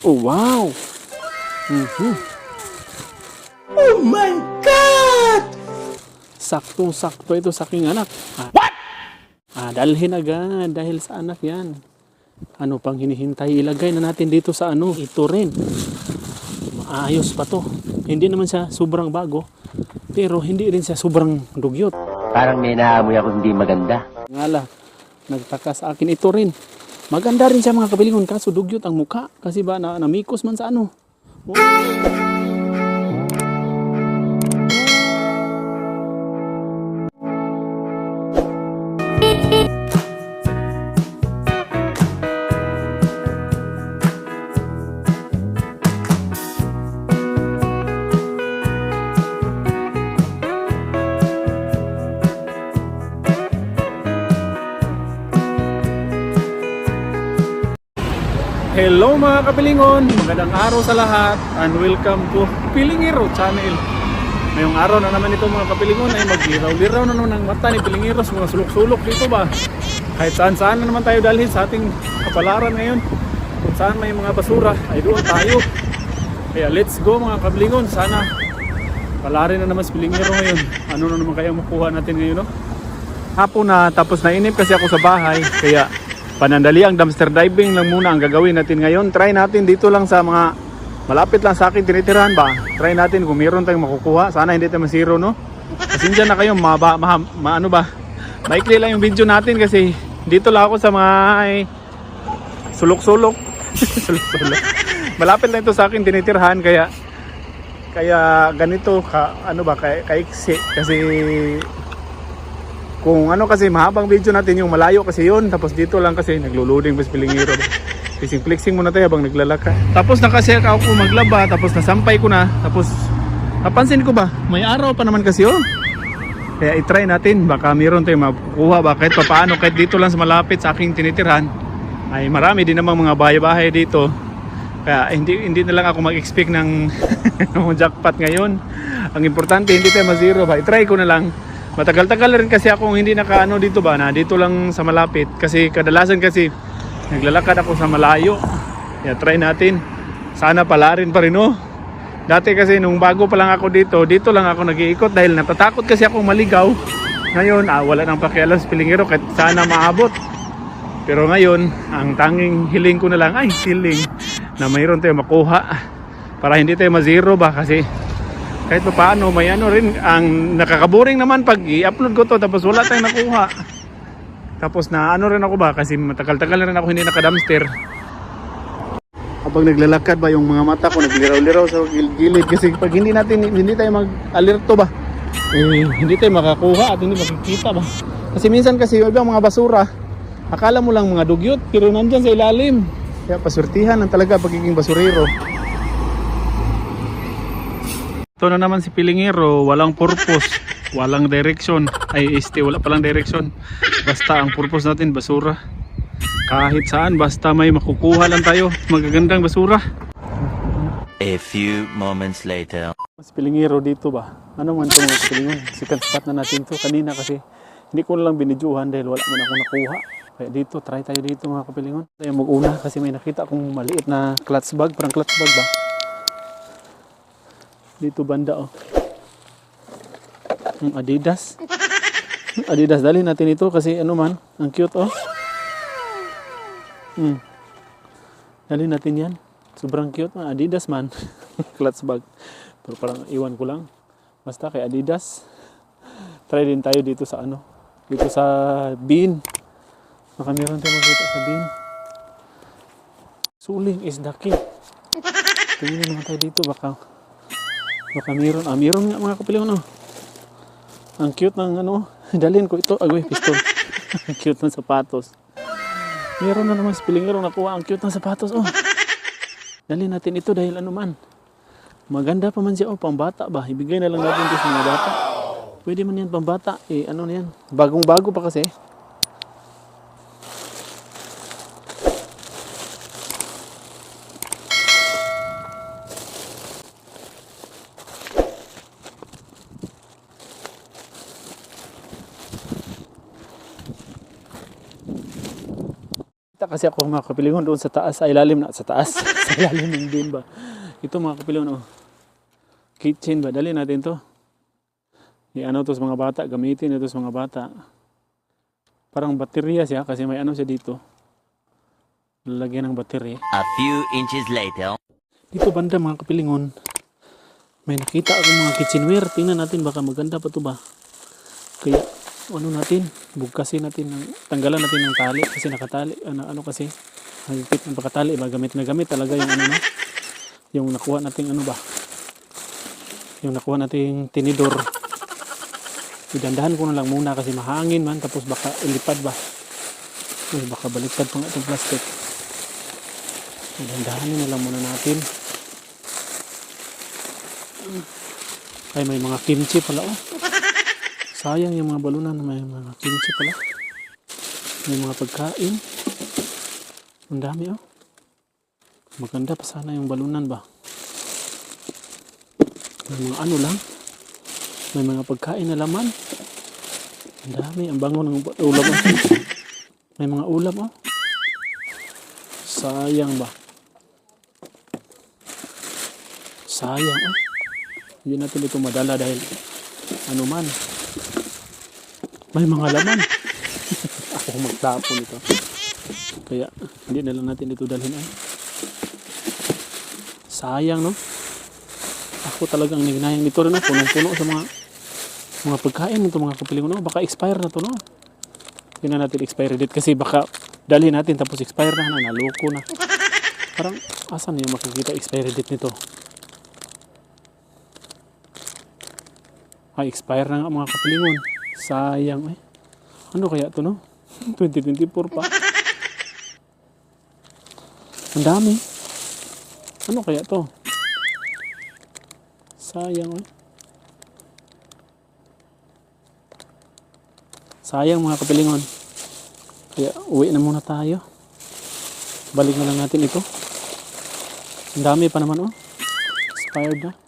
Oh, wow! Mhm. Oh my God! Saktong-sakto ito sa aking anak. What? Ah, dalhin agad dahil sa anak yan. Ano pang hinihintay? Ilagay na natin dito sa ano. Ito rin. Maayos pa to. Hindi naman siya sobrang bago. Pero hindi rin siya sobrang dugyot. Parang may naamoy ako hindi maganda. Ngala, nagtaka sa akin ito rin. Maganda rin siya mga kabilingon kaso dugyot ang mukha. Kasi ba na, namikos man sa ano. Hello mga kapilingon, magandang araw sa lahat and welcome to Pilingiro Channel. Ngayong araw na naman ito mga kapilingon ay magliraw-liraw na naman ang mata ni Pilingiro sa mga sulok-sulok dito ba. Kahit saan saan na naman tayo dalhin sa ating kapalaran ngayon. Kung saan may mga basura ay doon tayo. Kaya let's go mga kapilingon, sana palarin na naman si Pilingiro ngayon. Ano na naman kaya makuha natin ngayon no? Hapon na tapos nainip kasi ako sa bahay kaya panandali ang dumpster diving lang muna ang gagawin natin ngayon. Try natin dito lang sa mga malapit lang sa akin tinitirahan ba. Try natin kung meron tayong makukuha. Sana hindi tayo masiro no. Dyan na kayo ma, ma, ma, ano ba. Maikli lang yung video natin kasi dito lang ako sa mga sulok-sulok. sulok-sulok. Malapit lang ito sa akin tinitirahan kaya kaya ganito ka ano ba kay kaiksi kasi kung ano kasi mahabang video natin yung malayo kasi yun. Tapos dito lang kasi naglo-loading bus pilingiro. Flexing flexing muna tayo habang naglalakad. Tapos na kasi ako maglaba tapos nasampay ko na. Tapos napansin ko ba may araw pa naman kasi oh. Kaya itry natin baka mayroon tayong makukuha ba kahit pa paano kahit dito lang sa malapit sa aking tinitirhan ay marami din namang mga bahay-bahay dito. Kaya hindi hindi na lang ako mag-expect ng jackpot ngayon. Ang importante hindi tayo ma-zero ba? Itry ko na lang Matagal-tagal rin kasi akong hindi nakaano dito ba na dito lang sa malapit kasi kadalasan kasi naglalakad ako sa malayo. Kaya try natin. Sana pala rin pa rin oh. Dati kasi nung bago pa lang ako dito, dito lang ako nag-iikot dahil natatakot kasi akong maligaw. Ngayon, ah, wala nang pakialam sa pilingero kahit sana maabot. Pero ngayon, ang tanging hiling ko na lang ay hiling na mayroon tayo makuha para hindi tayo ma-zero ba kasi kahit pa paano may ano rin ang nakakaboring naman pag i-upload ko to tapos wala tayong nakuha. Tapos na ano rin ako ba kasi matagal-tagal na rin ako hindi naka-dumpster. Kapag naglalakad ba yung mga mata ko nagliraw-liraw sa gilid kasi pag hindi natin hindi tayo mag-alerto ba? Eh, hindi tayo makakuha at hindi makikita ba? Kasi minsan kasi yung mga basura akala mo lang mga dugyot pero nandyan sa ilalim. Kaya pasurtihan ang talaga pagiging basurero ito na naman si Pilingero, walang purpose, walang direction. Ay, este, wala palang direction. Basta ang purpose natin, basura. Kahit saan, basta may makukuha lang tayo. Magagandang basura. A few moments later. Si Pilingero dito ba? Ano man ito mga Pilingero? Sikat spot na natin to kanina kasi hindi ko lang binidyohan dahil wala man ako nakuha. Kaya dito, try tayo dito mga kapilingon. Tayo mag-una kasi may nakita akong maliit na clutch bag, parang clutch bag ba? Dito banda oh. Yung Adidas. Adidas, dali natin ito kasi ano man, ang cute oh. Hmm. Dali natin yan. Sobrang cute man. Adidas man. clutch bag. Pero parang iwan ko lang. Basta kay Adidas. Try din tayo dito sa ano. Dito sa bin. Baka meron tayo makita sa bin. Suling is the key. Tingnan naman tayo dito. Baka baka meron. Ah, meron nga mga kapiling ano. Ang cute ng ano. Dalhin ko ito. Agoy, pistol. Ang cute ng sapatos. Meron na naman sa pilingero nakuha ang cute ng sapatos. Oh. Dali natin ito dahil ano man. Maganda pa man siya. Oh, pambata ba? Ibigay na lang natin ito sa mga bata. Pwede man yan pambata. Eh, ano na yan? Bagong bago pa kasi. Kasi ako mga kapilingon doon sa taas, sa ilalim na, sa taas, sa ilalim ng din ba. Ito mga kapilingon, oh. Kitchen ba? Dali natin to. I-ano to sa mga bata, gamitin ito sa mga bata. Parang baterya siya kasi may ano siya dito. Lalagyan ng baterya. A few inches later. Dito banda mga kapilingon, may nakita ako mga kitchenware. Tingnan natin baka maganda pa to ba. Kaya ano natin, bugkasin natin, ng, tanggalan natin ng tali kasi nakatali, ano, ano kasi, hagipit ng pagkatali ba, gamit na gamit talaga yung ano yung nakuha nating ano ba, yung nakuha nating tinidor. Idandahan ko na lang muna kasi mahangin man, tapos baka ilipad ba. Uy, baka baliktad pa nga itong plastic. Idandahanin na lang muna natin. Ay, may mga kimchi pala oh. Sayang yung mga balunan, may mga kimchi pala. May mga pagkain. Ang dami oh. Maganda pa sana yung balunan ba. May mga ano lang. May mga pagkain na laman. Ang dami. Ang bango ng ulam oh. May mga ulam oh. Sayang ba. Sayang oh. Hindi natin ito madala dahil ano man. May mga laman. Ako magtapon ito. Kaya hindi na lang natin ito dalhin ay. Sayang no? Ako talagang naginayang dito rin no? Punong-puno sa mga mga pagkain nito mga kapiling no? Baka expire na to no? Hindi na natin expire date kasi baka dalhin natin tapos expire na na naloko na. Parang asan yung makikita expiry date nito? Ay, expire na nga mga kapilingon. Sayang eh. Ano kaya to no? 2024 pa. Ang dami. Ano kaya to? Sayang eh. Sayang mga kapilingon. Kaya uwi na muna tayo. Balik na lang natin ito. Ang dami pa naman oh. Expired na.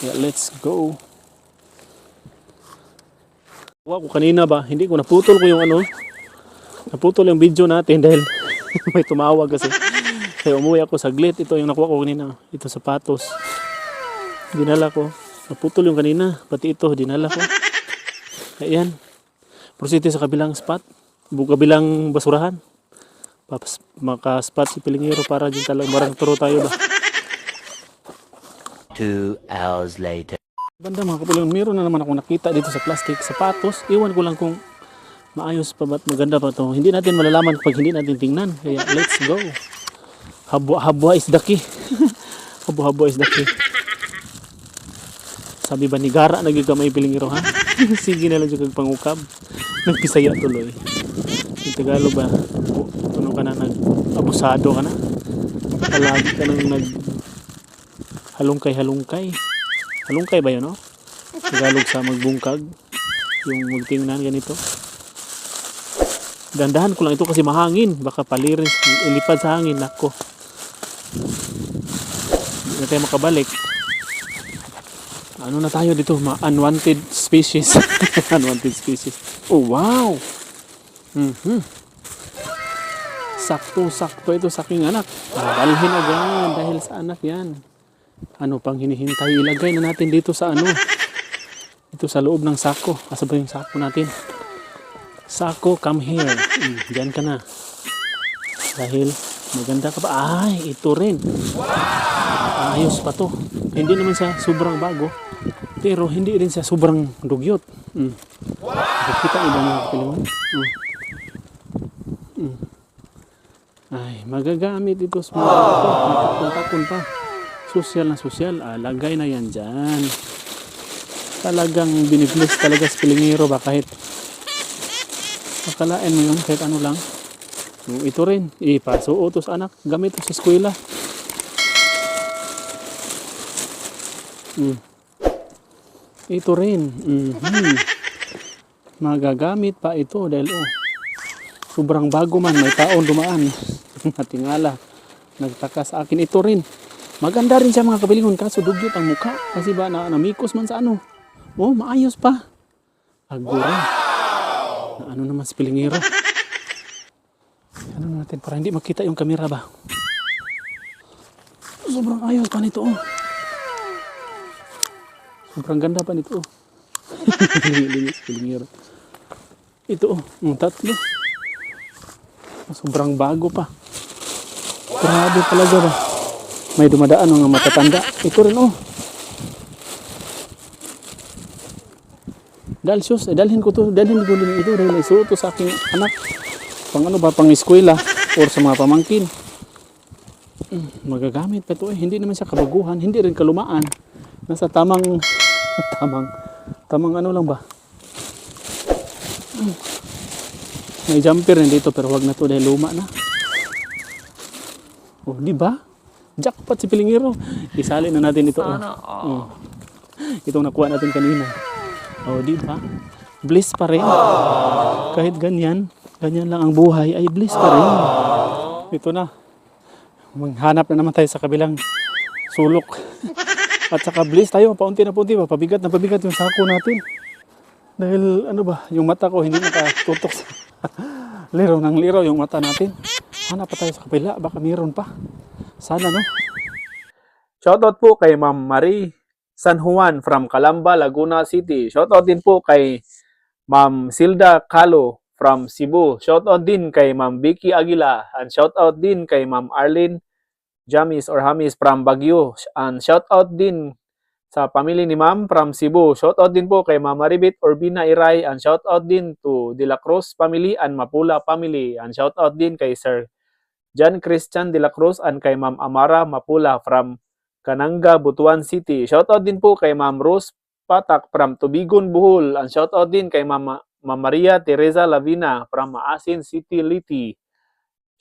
Yeah, let's go. Ko kanina ba, hindi ko naputol ko yung ano. Naputol yung video natin dahil may tumawag kasi. Kaya umuwi ako saglit. Ito yung nakuha ko kanina. Ito sapatos. Dinala ko. Naputol yung kanina. Pati ito, dinala ko. Ayan. Proceed sa kabilang spot. Kabilang basurahan. Maka-spot si Pilingero para din talagang barang turo tayo ba. Two hours later. Banda mga kapilang, meron na naman ako nakita dito sa plastic, sapatos. Iwan ko lang kung maayos pa ba't maganda pa to. Hindi natin malalaman pag hindi natin tingnan. Kaya let's go. Habwa-habwa is key. Habwa-habwa is key. Sabi ba ni Gara nagigamay pilingiro ha? Sige na lang yung pangukab. Nagpisaya tuloy. Yung Tagalog ba? Ano ka na? Nag abusado ka na? Palagi ka nang nag halungkay-halungkay. Halungkay ba yun, no? Tagalog sa magbungkag. Yung magtingnan ganito. Dandahan ko lang ito kasi mahangin. Baka palirin, ilipad sa hangin. Nako. Hindi na tayo makabalik. Ano na tayo dito? Ma unwanted species. unwanted species. Oh, wow! Mhm. Sakto-sakto ito sa aking anak. Dalhin agad dahil sa anak yan. Ano pang hinihintay? Ilagay na natin dito sa ano? Dito sa loob ng sako. Asa ba yung sako natin? Sako, come here. Mm, diyan ka na. Dahil maganda ka pa. Ay, ito rin. Ayos pa to. Hindi naman siya sobrang bago. Pero hindi rin siya sobrang dugyot. Mm. Kita niyo ba mga kapiliwan? Mm. Mm. Ay, magagamit ito sa mga ito. Nagkakon pa. Social na social. Ah, lagay na yan dyan. Talagang binibless talaga sa pilingero ba kahit akalain mo yun kahit ano lang. Ito rin. Ipasuotos anak. Gamit sa eskwela. Mm. Ito rin. Mhm. Magagamit pa ito dahil oh, sobrang bago man. May taon dumaan. Natingala. Nagtaka sa akin. Ito rin. Maganda rin siya mga kabilingon kaso dugyot ang mukha. Kasi ba na, namikos man sa ano. Oh, maayos pa. Agura. ano naman si Pilingero. Ano natin para hindi makita yung camera ba? Sobrang ayos pa nito oh. Sobrang ganda pa nito oh. Linis Pilingero. Ito oh, yung tatlo. Sobrang bago pa. Grabe talaga ba? May dumadaan mga matatanda. Ito rin oh. Dahil sus, eh, dalhin ko to, dalhin ko din ito dahil isuot to sa aking anak. Pang ano ba, pang eskwela or sa mga pamangkin. Mm, magagamit pa to eh. Hindi naman siya kabaguhan, hindi rin kalumaan. Nasa tamang, tamang, tamang ano lang ba? Mm. May jumper rin dito pero wag na to dahil luma na. Oh, di ba? Jackpot si Pilingero. Isali na natin ito. oh. Oh. Itong nakuha natin kanina. Oh, di ba? Bliss pa rin. Kahit ganyan, ganyan lang ang buhay, ay bliss pa rin. Ito na. Maghanap na naman tayo sa kabilang sulok. At saka bliss tayo, paunti na paunti, pabigat na pabigat yung sako natin. Dahil ano ba, yung mata ko hindi nakatutok sa liro ng liro yung mata natin. Hanap pa tayo sa kabila, baka mayroon pa. Sana no. Shoutout po kay Ma'am Marie San Juan from Calamba, Laguna City. Shoutout din po kay Ma'am Silda Calo from Cebu. Shoutout din kay Ma'am Vicky Aguila. And shoutout din kay Ma'am Arlene Jamis or Hamis from Baguio. And shoutout din sa pamilya ni Ma'am from Cebu. Shoutout din po kay Ma'am Maribit Urbina Iray. And shoutout din to De La Cruz family and Mapula family. And shoutout din kay Sir John Christian De La Cruz and kay Ma'am Amara Mapula from Kananga, Butuan City. Shoutout din po kay Ma'am Rose Patak from Tubigon, Bohol. And shoutout din kay Ma'am, Ma'am Maria Teresa Lavina from Maasin City, Liti.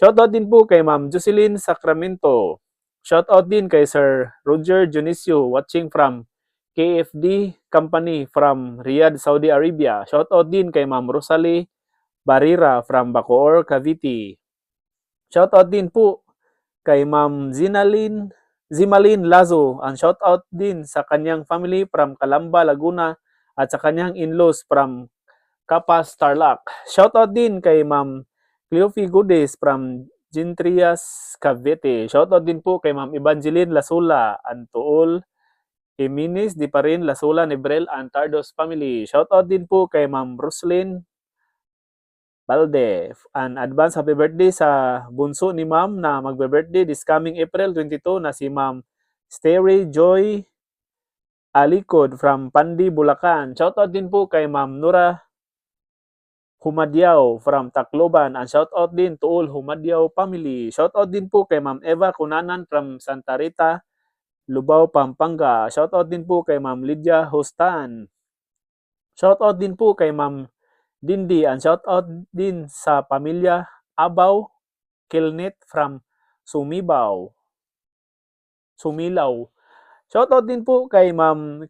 Shoutout din po kay Ma'am Jocelyn Sacramento. Shoutout din kay Sir Roger Dionisio watching from KFD Company from Riyadh, Saudi Arabia. Shoutout din kay Ma'am Rosalie Barira from Bacoor, Cavite. Shoutout din po kay Ma'am Zinalin Zimalin Lazo. Ang shoutout din sa kanyang family from Calamba, Laguna at sa kanyang in-laws from Kapas, Tarlac. Shoutout din kay Ma'am Cleofi Gudes from Gintrias, Cavite. Shoutout din po kay Ma'am Evangeline Lasula all Eminis di pa rin Lasula, Nebrel and Tardos family. Shoutout din po kay Ma'am Roslyn Balde. An advance happy birthday sa bunso ni ma'am na magbe-birthday this coming April 22 na si ma'am Steri Joy Alikod from Pandi, Bulacan. Shoutout din po kay ma'am Nura Humadiao from Tacloban and shoutout din to all Humadiao family. Shoutout din po kay ma'am Eva Kunanan from Santa Rita, Lubao, Pampanga. Shoutout din po kay ma'am Lydia Hostan. Shoutout din po kay ma'am Dindi and shoutout din sa pamilya Abaw Kilnet from Sumibaw. Sumilaw. Shoutout din po kay Ma'am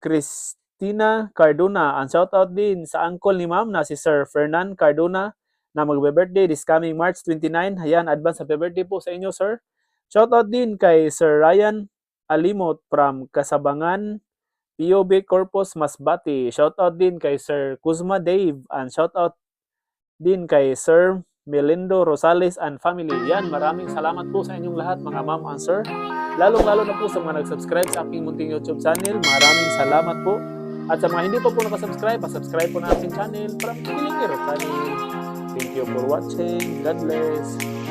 Christina Cardona and shoutout din sa uncle ni Ma'am na si Sir Fernan Cardona na magbe-birthday this coming March 29. Ayan, advance happy birthday po sa inyo, sir. Shoutout din kay Sir Ryan Alimot from Kasabangan, POB Corpus Masbati. Shoutout din kay Sir Kuzma Dave and shoutout din kay Sir Melindo Rosales and family. Yan, maraming salamat po sa inyong lahat mga ma'am and sir. Lalong-lalo na po sa mga nag-subscribe sa aking munting YouTube channel. Maraming salamat po. At sa mga hindi pa po nakasubscribe, pasubscribe po na aking channel from Pilingero Channel. Thank you for watching. God bless.